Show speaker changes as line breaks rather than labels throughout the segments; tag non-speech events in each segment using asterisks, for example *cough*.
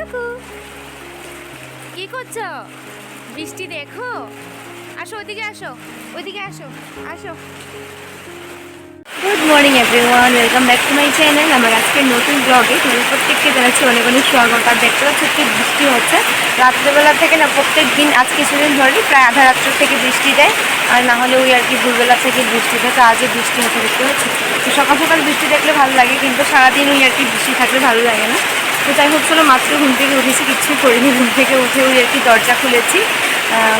Cookie কি করছ? বৃষ্টি দেখো। আসো, ওদিকে আসো ওদিকে আসো আসো। Good morning everyone welcome back to my channel আমার আজকের নতুন ব্লগে তোমাদের প্রত্যেককে জানাচ্ছি অনেক অনেক স্বাগত। আর দেখতে পাচ্ছি একটু বৃষ্টি হচ্ছে। রাত্রেবেলা থেকে না প্রত্যেক দিন আজ কিছুদিন ধরে প্রায় আধা রাত্র থেকে বৃষ্টি দেয়। আর না হলে ওই আর কি ভোরবেলা থেকে বৃষ্টি দেয় তো আজও বৃষ্টি হচ্ছে, দেখতে পাচ্ছি? তো সকাল সকাল বৃষ্টি দেখলে ভালো লাগে, কিন্তু সারাদিন ওই আর কি বৃষ্টি থাকলে ভালো লাগে না। তো যাই হোক চলো মাত্র ঘুম থেকে উঠেছি, কিচ্ছু করিনি। ঘুম থেকে উঠে ওই আর কি দরজা খুলেছি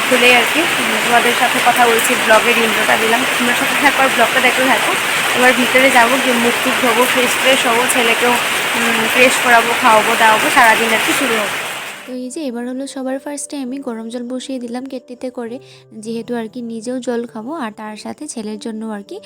খুলে আর কি তোমাদের সাথে কথা বলছি ব্লগের ইন্ট্রোটা দিলাম। তোমরা সাথে থাকো আর ব্লগটা দেখতে থাকো এবার ভিতরে যাব, গিয়ে মুখ টুক ধোবো ফ্রেশ ফ্রেশ হব, ছেলেকেও ফ্রেশ করাবো, খাওয়াবো, দাওয়াবো, সারাদিন আর কি শুরু হবে।
তো এই যে এবার হলো সবার ফার্স্টে আমি গরম জল বসিয়ে দিলাম কেটলিতে করে। যেহেতু আর কি নিজেও জল খাব, আর তার সাথে ছেলের জন্য আর কি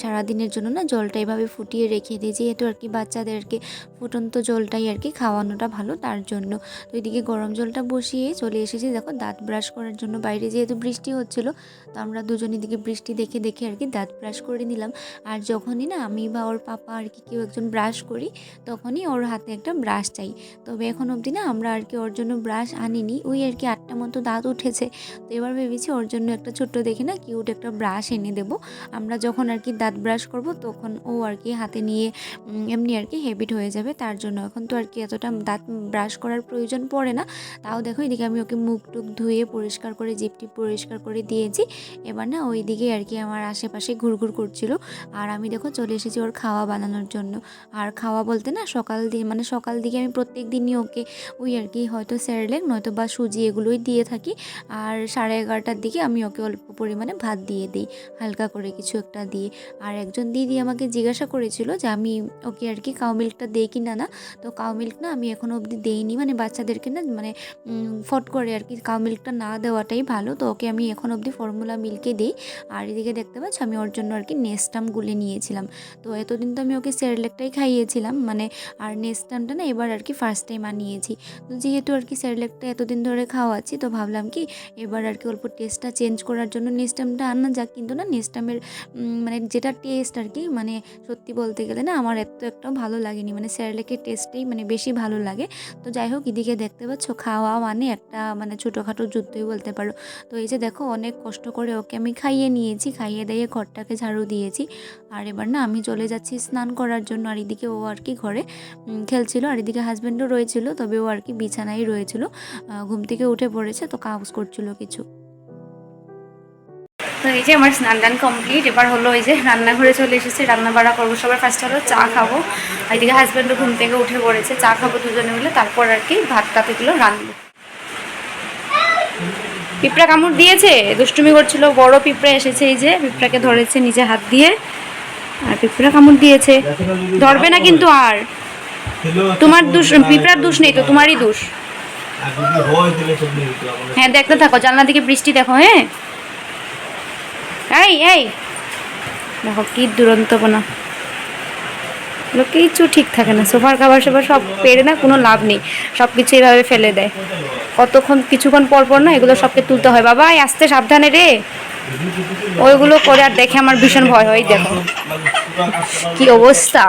সারাদিনের জন্য না জলটা এভাবে ফুটিয়ে রেখে দিই। যেহেতু আর কি বাচ্চাদেরকে ফুটন্ত জলটাই আর কি খাওয়ানোটা ভালো তার জন্য। তো এদিকে গরম জলটা বসিয়ে চলে এসেছি। দেখো দাঁত ব্রাশ করার জন্য বাইরে যেহেতু বৃষ্টি হচ্ছিল, তো আমরা দুজন এদিকে বৃষ্টি দেখে দেখে আর কি দাঁত ব্রাশ করে নিলাম। আর যখনই না আমি বা ওর পাপা আর কি কেউ একজন ব্রাশ করি, তখনই ওর হাতে একটা ব্রাশ চাই। তবে এখন অবধি না আমরা আর কি ওর জন্য ব্রাশ আনিনি। ওই আর কি আটটা মতো দাঁত উঠেছে। তো এবার ভেবেছি ওর জন্য একটা ছোট্ট দেখে না কিউট একটা ব্রাশ এনে দেবো। আমরা যখন আর কি দাঁত ব্রাশ করব, তখন ও আর কি হাতে নিয়ে এমনি আর কি হ্যাবিট হয়ে যাবে। তার জন্য এখন তো আর কি এতটা দাঁত ব্রাশ করার প্রয়োজন পড়ে না। তাও দেখো এদিকে আমি ওকে মুখ টুক ধুয়ে পরিষ্কার করে জিপটি পরিষ্কার করে দিয়েছি। এবার না ওই দিকে আর কি আমার আশেপাশে ঘুরঘুর করছিল। আর আমি দেখো চলে এসেছি ওর খাওয়া বানানোর জন্য। আর খাওয়া বলতে না সকাল দিয়ে মানে সকাল দিকে আমি প্রত্যেক দিনই ওকে ওই আর কি হয়তো স্যারেলেক নয়তো বা সুজি এগুলোই দিয়ে থাকি। আর সাড়ে এগারোটার দিকে আমি ওকে অল্প পরিমাণে ভাত দিয়ে দিই, হালকা করে কিছু একটা দিয়ে। আর একজন দিদি আমাকে জিজ্ঞাসা করেছিল যে আমি ওকে আর কি কাউ মিল্কটা দেই কি না না? তো কাউ মিল্ক না আমি এখনও অবধি দেইনি। মানে বাচ্চাদেরকে না মানে ফট করে আর কি কাউ মিল্কটা না দেওয়াটাই ভালো। তো ওকে আমি এখন অবধি ফর্মুলা মিল্কে দিই। আর এদিকে দেখতে পাচ্ছ আমি ওর জন্য আর কি নেস্টাম গুলে নিয়েছিলাম। তো এতদিন তো আমি ওকে সেরেলেকটাই খাইয়েছিলাম। মানে আর নেস্টামটা না এবার আর কি ফার্স্ট টাইম আনিয়েছি। তো যেহেতু আর কি সেরেলেকটা এতদিন ধরে খাওয়াচ্ছি, তো ভাবলাম কি এবার আর কি অল্প টেস্টটা চেঞ্জ করার জন্য নেস্টামটা আনা যাক। কিন্তু না নেস্টামের মানে যেটা টেস্ট আর কি মানে সত্যি বলতে গেলে না আমার এত একটা ভালো লাগেনি। মানে সেরেলেকের টেস্টেই মানে বেশি ভালো লাগে। তো যাই হোক, এদিকে দেখতে পাচ্ছ খাওয়া মানে একটা মানে ছোটোখাটো যুদ্ধই বলতে পারো। তো এই যে দেখো, অনেক কষ্ট করে ওকে আমি খাইয়ে নিয়েছি, খাইয়ে দিয়ে ঘরটাকে ঝাড়ু দিয়েছি। আর এবার না আমি চলে যাচ্ছি স্নান করার জন্য। আর এদিকে ও আর কি ঘরে খেলছিল। আর এদিকে হাজব্যান্ডও রয়েছিল, তবে ও আর কি বিছানায় রয়েছিল। ঘুম থেকে উঠে পড়েছে তো কাগজ করছিল কিছু।
তো এই যে আমার স্নান টান কমপ্লিট এবার হলো এই যে রান্নাঘরে চলে এসেছি রান্না বাড়া করব সবার ফার্স্ট হলো চা খাব। এদিকে হাজব্যান্ডও ঘুম থেকে উঠে পড়েছে, চা খাব দুজনে মিলে, তারপর আর কি ভাত টাতেগুলো রান্নবো পিঁপড়া কামড় দিয়েছে? দুষ্টুমি করছিল, বড় পিঁপড়া এসেছে এই যে, পিঁপড়াকে ধরেছে নিজে হাত দিয়ে। আর পিঁপড়া কামড় দিয়েছে। ধরবে না কিন্তু আর। তোমার দোষ, পিঁপড়ার দোষ নেই তো, তোমারই দোষ।
হয়,
দেখতে থাকো জানলা দিকে বৃষ্টি দেখো হ্যাঁ? এই এই। দেখো কি দুরন্তপনা এগুলো কিছু ঠিক থাকে না, সোফার খাবার সবার সব পেরে না, কোনো লাভ নেই। সব কিছু এভাবে ফেলে দেয়। কতক্ষণ, কিছুক্ষণ পর পর না এগুলো সবকে তুলতে হয়। বাবা আসতে সাবধানে রে। ওইগুলো করে আর দেখে আমার ভীষণ ভয় হয় দেখো। কি অবস্থা।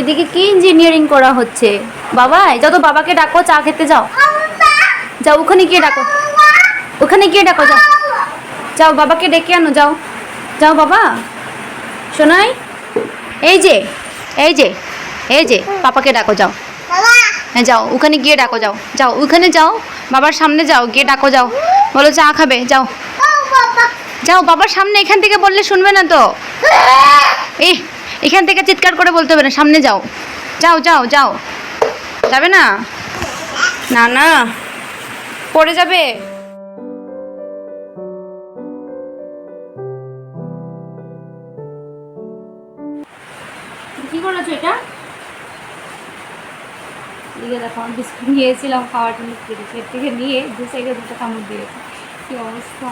এদিকে কি ইঞ্জিনিয়ারিং করা হচ্ছে? বাবা যাও তো বাবাকে ডাকো চা খেতে যাও। যাও ওখানে গিয়ে ডাকো। ওখানে গিয়ে ডাকো যাও। যাও বাবাকে ডেকে আনো যাও। যাও বাবা। শোনাই এই যে এই যে এই যে পাপাকে ডাকো যাও। হ্যাঁ যাও ওখানে গিয়ে ডাকো যাও। যাও ওখানে যাও বাবার সামনে যাও গিয়ে ডাকো যাও। বলো চা খাবে যাও। যাও বাবার সামনে এখান থেকে বললে শুনবে না তো? এই এখান থেকে চিৎকার করে বলতে হবে না, সামনে যাও। যাও যাও যাও। যাবে না? না না। পড়ে যাবে? কি করেছ এটা? এদিকে দেখো, আমি বিস্কুট নিয়েছিলাম খাওয়ার জন্য থেকে নিয়ে দু সাইডে দুটো কামড় দিয়েছে। কি অবস্থা?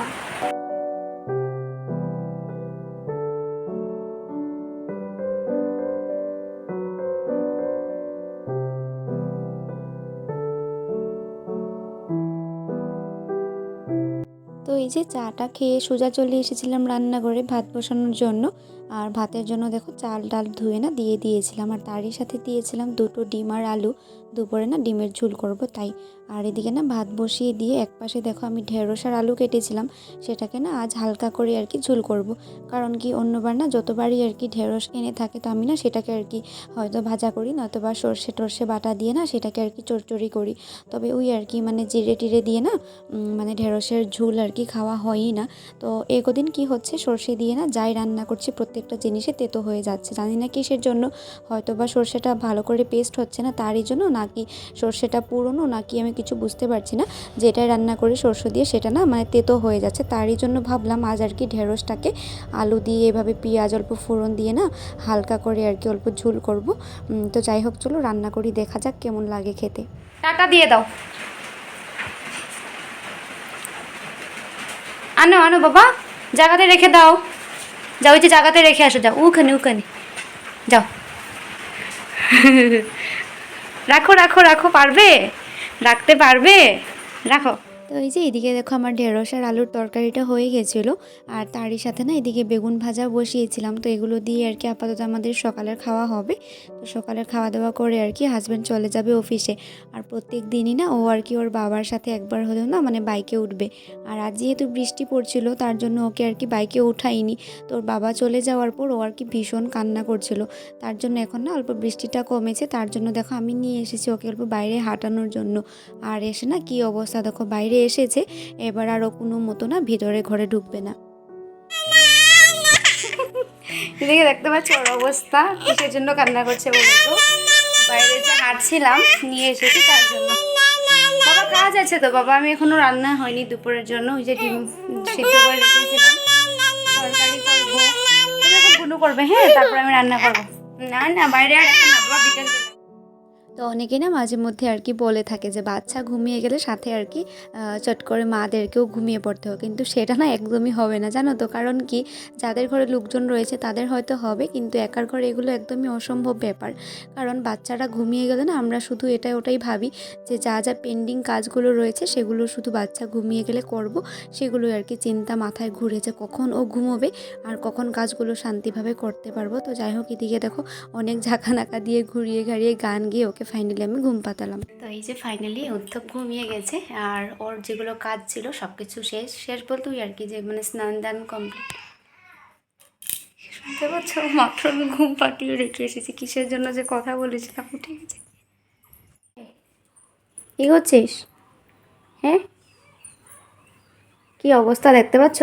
এই যে চাটা খেয়ে সোজা চলে এসেছিলাম রান্নাঘরে ভাত বসানোর জন্য। আর ভাতের জন্য দেখো চাল ডাল ধুয়ে না দিয়ে দিয়েছিলাম। আর তারই সাথে দিয়েছিলাম দুটো ডিম আর আলু। দুপুরে না ডিমের ঝুল করব তাই। আর এদিকে না ভাত বসিয়ে দিয়ে এক পাশে দেখো আমি ঢেঁড়স আর আলু কেটেছিলাম। সেটাকে না আজ হালকা করে আর কি ঝুল করব। কারণ কি অন্যবার না যতবারই আর কি ঢেঁড়স এনে থাকে তো আমি না সেটাকে আর কি হয়তো ভাজা করি নয়তো বা সর্ষে টর্ষে বাটা দিয়ে না সেটাকে আর কি চড়চড়ি করি। তবে ওই আর কি মানে জিরে টিরে দিয়ে না মানে ঢেঁড়সের ঝুল আর কি খাওয়া হয়ই না। তো এ কদিন কি হচ্ছে সর্ষে দিয়ে না যাই রান্না করছি প্রত্যেকটা জিনিসে তেতো হয়ে যাচ্ছে। জানি না কিসের জন্য হয়তো বা সর্ষেটা ভালো করে পেস্ট হচ্ছে না তারই জন্য, নাকি সর্ষেটা পুরনো, নাকি আমি কিছু বুঝতে পারছি না। যেটাই রান্না করি সর্ষে দিয়ে, সেটা না মানে তেতো হয়ে যাচ্ছে। তারই জন্য ভাবলাম আজ আর কি ঢেঁড়সটাকে আলু দিয়ে এভাবে পেঁয়াজ অল্প ফোড়ন দিয়ে না হালকা করে আর কি অল্প ঝুল করব। তো যাই হোক, চলো রান্না করি, দেখা যাক কেমন লাগে খেতে।
টাটা দিয়ে দাও। আনো আনো বাবা, জায়গাতে রেখে দাও। যাও ওই যে জায়গাতে রেখে আসো, যাও। ওখানে ওখানে যাও। *laughs* রাখো রাখো রাখো, পারবে? রাখতে পারবে? রাখো।
তো এই যে এদিকে দেখো আমার ঢেঁড়স আর আলুর তরকারিটা হয়ে গেছিল, আর তারই সাথে না এদিকে বেগুন ভাজা বসিয়েছিলাম, তো এগুলো দিয়ে আর কি আপাতত আমাদের সকালের খাওয়া হবে। তো সকালের খাওয়া দাওয়া করে আর কি হাজব্যান্ড চলে যাবে অফিসে আর প্রত্যেক দিনই না ও আর কি ওর বাবার সাথে একবার হলেও না মানে বাইকে উঠবে। আর আজ যেহেতু বৃষ্টি পড়ছিল, তার জন্য ওকে আর কি বাইকে উঠাইনি। তো বাবা চলে যাওয়ার পর ও আর কি ভীষণ কান্না করছিল। তার জন্য এখন না অল্প বৃষ্টিটা কমেছে, তার জন্য দেখো আমি নিয়ে এসেছি ওকে অল্প বাইরে হাঁটানোর জন্য। আর এসে না কি অবস্থা দেখো, বাইরে এসেছে, এবার আর কোনো মতো না ভিতরে ঘরে ঢুকবে না।
এদিকে দেখতে পাচ্ছ ওর অবস্থা, কিসের জন্য কান্না করছে বলতো বাইরে যে হাঁটছিলাম, নিয়ে এসেছি তার জন্য। বাবা, কাজ আছে তো, বাবা, আমি এখনও রান্না হয়নি দুপুরের জন্য, ওই যে ডিম সিদ্ধ করে রেখেছিলাম। তরকারি করব। তুমি করবে? হ্যাঁ তারপর আমি রান্না করব। না না, বাইরে আর এখন না, বাবা, বিকেল
তো অনেকে না মাঝে মধ্যে আর কি বলে থাকে যে, বাচ্চা ঘুমিয়ে গেলে সাথে আর কি চট করে মাদেরকেও ঘুমিয়ে পড়তে হবে। কিন্তু সেটা না একদমই হবে না, জানো তো। কারণ কি, যাদের ঘরে লোকজন রয়েছে তাদের হয়তো হবে, কিন্তু একার ঘরে এগুলো একদমই অসম্ভব ব্যাপার। কারণ বাচ্চারা ঘুমিয়ে গেলে না আমরা শুধু এটা ওটাই ভাবি যে, যা যা পেন্ডিং কাজগুলো রয়েছে সেগুলো শুধু বাচ্চা ঘুমিয়ে গেলে করব, সেগুলোই আর কি চিন্তা মাথায় ঘুরেছে কখন ও ঘুমোবে আর কখন কাজগুলো শান্তিভাবে করতে পারব। তো যাই হোক, এদিকে দেখো অনেক ঝাঁকা দিয়ে ঘুরিয়ে ঘাড়িয়ে গান গিয়ে ওকে ফাইনালি আমি ঘুম পাতালাম।
তো এই যে ফাইনালি উদ্ধব ঘুমিয়ে গেছে আর ওর যেগুলো কাজ ছিল সব কিছু শেষ। শেষ বলতে ওই আর কি যে মানে স্নান দান কমপ্লিট শুনতে পাচ্ছ? মাত্র আমি ঘুম পাটিয়ে রেখে এসেছি। কিসের জন্য যে কথা বলেছিলাম ঠিক গেছে এগোচ্ছিস হ্যাঁ? কি অবস্থা দেখতে পাচ্ছ?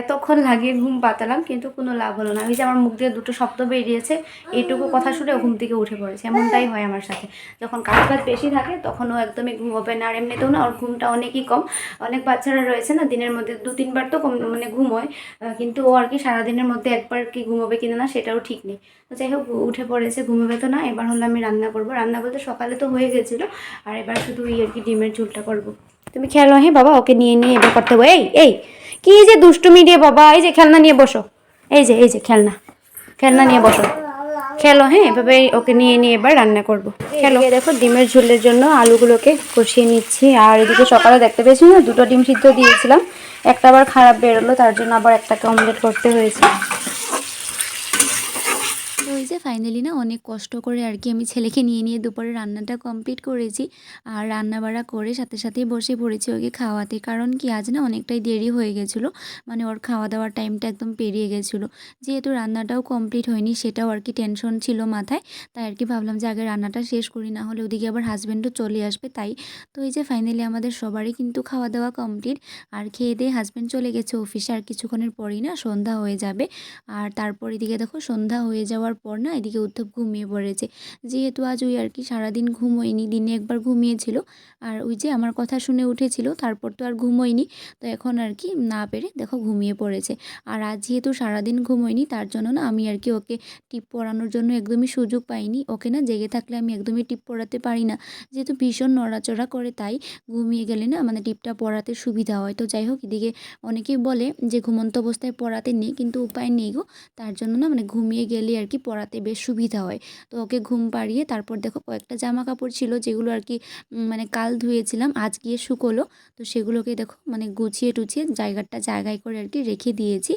এতক্ষণ লাগিয়ে ঘুম পাতালাম কিন্তু কোনো লাভ হলো না। ওই যে আমার মুখ দিয়ে দুটো শব্দ বেরিয়েছে এইটুকু কথা শুনে ঘুম থেকে উঠে পড়েছে। এমনটাই হয় আমার সাথে। যখন কাজ বাজ বেশি থাকে তখন ও একদমই ঘুমোবে না। আর এমনিতেও না ওর ঘুমটা অনেকই কম। অনেক বাচ্চারা রয়েছে না দিনের মধ্যে দু তিনবার তো কম মানে ঘুমোয় আহ, কিন্তু ও আর কি সারাদিনের মধ্যে একবার কি ঘুমোবে কিনা না সেটাও ঠিক নেই। তো যাই হোক উঠে পড়েছে ঘুমোবে তো না। এবার হলো আমি রান্না করব। রান্না বলতে সকালে তো হয়ে গেছিল আর এবার শুধু ওই আর কি ডিমের ঝোলটা করব। তুমি খেয়াল হ্যাঁ বাবা ওকে নিয়ে নিয়ে এবার করতে হবে। এই এই কি যে দুষ্টুমি দিয়ে বাবা এই যে খেলনা নিয়ে বসো। এই যে এই যে খেলনা খেলনা নিয়ে বসো। খেলো হ্যাঁ এভাবে ওকে নিয়ে নিয়ে এবার রান্না করব। খেলো। দেখো ডিমের ঝোলের জন্য আলুগুলোকে কষিয়ে নিচ্ছি। আর এদিকে সকালে দেখতে পেয়েছি না? দুটো ডিম সিদ্ধ দিয়েছিলাম। একটা আবার খারাপ বেরোলো তার জন্য আবার একটাকে অমলেট করতে হয়েছে।
ওই যে ফাইনালি না অনেক কষ্ট করে আর কি আমি ছেলেকে নিয়ে নিয়ে দুপুরে রান্নাটা কমপ্লিট করেছি। আর রান্না বাড়া করে সাথে সাথেই বসে পড়েছি ওকে খাওয়াতে। কারণ কি আজ না অনেকটাই দেরি হয়ে গেছিল। মানে ওর খাওয়া দাওয়ার টাইমটা একদম পেরিয়ে গেছিল। যেহেতু রান্নাটাও কমপ্লিট হয়নি সেটাও আর কি টেনশন ছিল মাথায়। তাই আর কি ভাবলাম যে আগে রান্নাটা শেষ করি, না হলে ওদিকে আবার হাজব্যান্ডও চলে আসবে তাই। তো এই যে ফাইনালি আমাদের সবারই কিন্তু খাওয়া দাওয়া কমপ্লিট আর খেয়ে দিয়ে হাজব্যান্ড চলে গেছে অফিসে আর কিছুক্ষণের পরেই না সন্ধ্যা হয়ে যাবে। আর তারপর এদিকে দেখো সন্ধ্যা হয়ে যাওয়ার পর না এদিকে উদ্ধব ঘুমিয়ে পড়েছে। যেহেতু আজ ওই আর কি সারাদিন ঘুমোয়নি দিনে একবার ঘুমিয়েছিল। আর ওই যে আমার কথা শুনে উঠেছিল, তারপর তো আর ঘুমোয়নি তো এখন আর কি না পেরে দেখো ঘুমিয়ে পড়েছে। আর আজ যেহেতু সারাদিন ঘুমোয়নি তার জন্য না আমি আর কি ওকে টিপ পরানোর জন্য একদমই সুযোগ পাইনি। ওকে না জেগে থাকলে আমি একদমই টিপ পরাতে পারি না। যেহেতু ভীষণ নড়াচড়া করে, তাই ঘুমিয়ে গেলে না মানে টিপটা পরাতে সুবিধা হয়। তো যাই হোক, এদিকে অনেকেই বলে যে ঘুমন্ত অবস্থায় পরাতে নেই, কিন্তু উপায় নেই গো। তার জন্য না মানে ঘুমিয়ে গেলে আর কি পরাতে বেশ সুবিধা হয়। তো ওকে ঘুম পাড়িয়ে তারপর দেখো কয়েকটা জামা কাপড় ছিল যেগুলো আর কি মানে কাল ধুয়েছিলাম, আজ গিয়ে শুকোলো। তো সেগুলোকে দেখো মানে গুছিয়ে টুছিয়ে জায়গাটা জায়গায় করে আর কি রেখে দিয়েছি।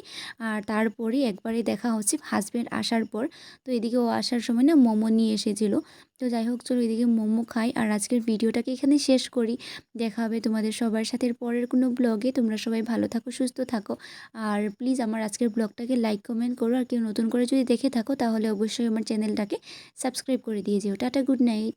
আর তারপরে একবারে দেখা হচ্ছে হাজব্যান্ড আসার পর। তো এদিকে ও আসার সময় না মোমো নিয়ে এসেছিল। তো যাই হোক, চলো এদিকে মোমো খাই। আর আজকের ভিডিওটাকে এখানে শেষ করি। দেখা হবে তোমাদের সবার সাথে পরের কোনো ব্লগে তোমরা সবাই ভালো থাকো, সুস্থ থাকো। আর প্লিজ আমার আজকের ব্লগটাকে লাইক কমেন্ট করো। আর কেউ নতুন করে যদি দেখে থাকো, তাহলে অবশ্যই আমার চ্যানেলটাকে সাবস্ক্রাইব করে দিয়ে যেও। Tata good night